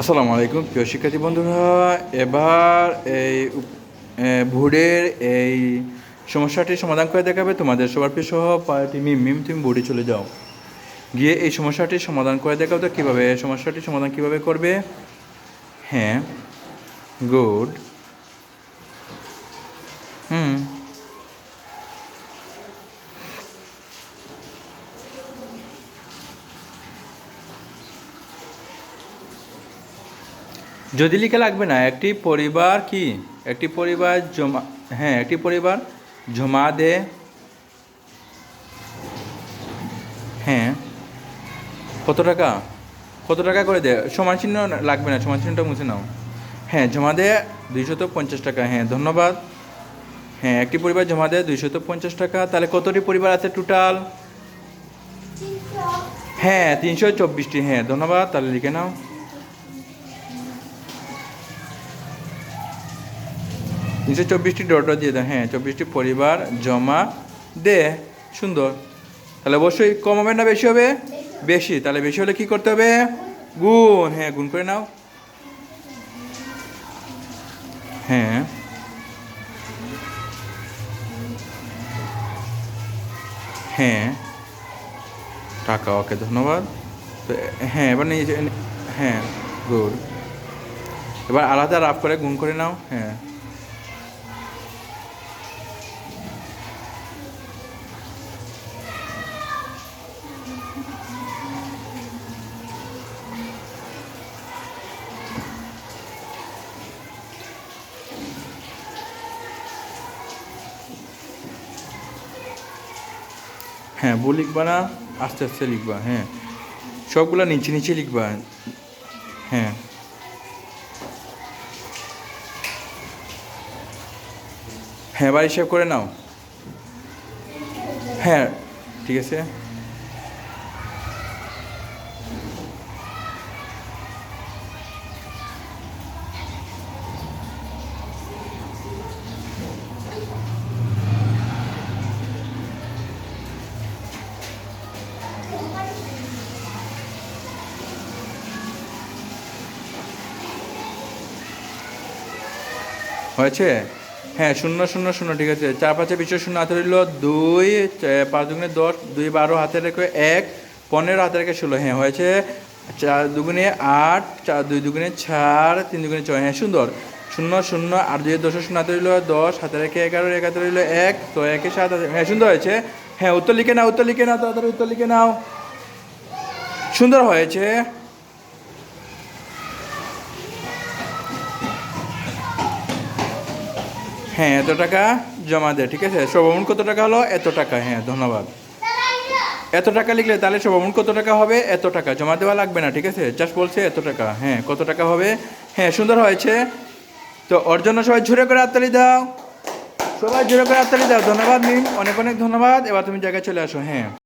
আসসালামু আলাইকুম, প্রিয় শিক্ষার্থী বন্ধুরা। এবার এই বোর্ডের এই সমস্যাটি সমাধান করে দেখাবে। তোমাদের সবার প্রিয় সহ পার্টি মিম তুমি বোর্ডে চলে যাও। গিয়ে এই সমস্যাটি সমাধান করে দেখাও তো কীভাবে সমস্যাটি সমাধান কীভাবে করবে? হ্যাঁ গুড। হুম যদি লিখে লাগবে না একটি পরিবার কি? একটি পরিবার জমা হ্যাঁ একটি পরিবার জমা দে। হ্যাঁ। কত টাকা? কত টাকা করে দে? সমান চিহ্ন লাগবে না সমান চিহ্নটা মুছে নাও। হ্যাঁ জমা দে দুইশত পঞ্চাশ টাকা। হ্যাঁ ধন্যবাদ। হ্যাঁ একটি পরিবার জমা দেয় দুইশত পঞ্চাশ টাকা। তাহলে কতটি পরিবার আছে টোটাল হ্যাঁ তিনশো চব্বিশটি। হ্যাঁ ধন্যবাদ। তাহলে লিখে নাও। তিনশো চব্বিশটি ডট দিয়ে দাও হ্যাঁ চব্বিশটি পরিবার জমা দে। সুন্দর। তাহলে অবশ্যই কম হবে না বেশি হবে? বেশি। তাহলে বেশি হলে কি করতে হবে? গুণ। হ্যাঁ গুণ করে নাও। হ্যাঁ। হ্যাঁ। টাকা, ওকে, ধন্যবাদ। তো হ্যাঁ এবার নিয়ে হ্যাঁ গুড। এবার আলাদা রাফ করে গুণ করে নাও। হ্যাঁ। হ্যাঁ বউ লিখবা না, আস্তে আস্তে লিখবা হ্যাঁ। সবগুলো নিচে নিচে লিখবা হ্যাঁ। হ্যাঁ বাড়ি সেভ করে নাও। হ্যাঁ ঠিক আছে। হয়েছে? হ্যাঁ শূন্য শূন্য শূন্য, ঠিক আছে। চার পাঁচে বিশ শূন্য হাতে রইল দুই পাঁচ দুগুণে দশ, দুই বারো হাতে রেখে এক, পনেরো হাতে রেখে ষোলো। হ্যাঁ হয়েছে। চার দুগুণে আট, চার দুই দুগুণে চার, তিন দুগুণে ছয়। হ্যাঁ সুন্দর। শূন্য শূন্য, আর দুই দশ শূন্য হাতে রইল দশ, হাতে রেখে এগারো, এক হাতে রইল এক, তো একে সাত হ্যাঁ সুন্দর হয়েছে। হ্যাঁ উত্তর লিখে নাও, উত্তর লিখে নাও, তাড়াতাড়ি উত্তর লিখে নাও। সুন্দর হয়েছে। হ্যাঁ এত টাকা জমা দেয় ঠিক আছে? সর্বমোট কত টাকা হলো? এত টাকা হ্যাঁ ধন্যবাদ। এত টাকা লিখলে তাহলে সর্বমোট কত টাকা হবে? এত টাকা, জমা দেওয়া লাগবে না, ঠিক আছে? জাস্ট বলছে এত টাকা হ্যাঁ কত টাকা হবে? হ্যাঁ সুন্দর হয়েছে। তো ওর জন্য সবাই ঝুড়ে করে হাততালি দাও। সবাই ঝুড়ে করে হাততালি দাও, ধন্যবাদ মিম, অনেক অনেক ধন্যবাদ। এবার তুমি জায়গায় চলে আসো হ্যাঁ।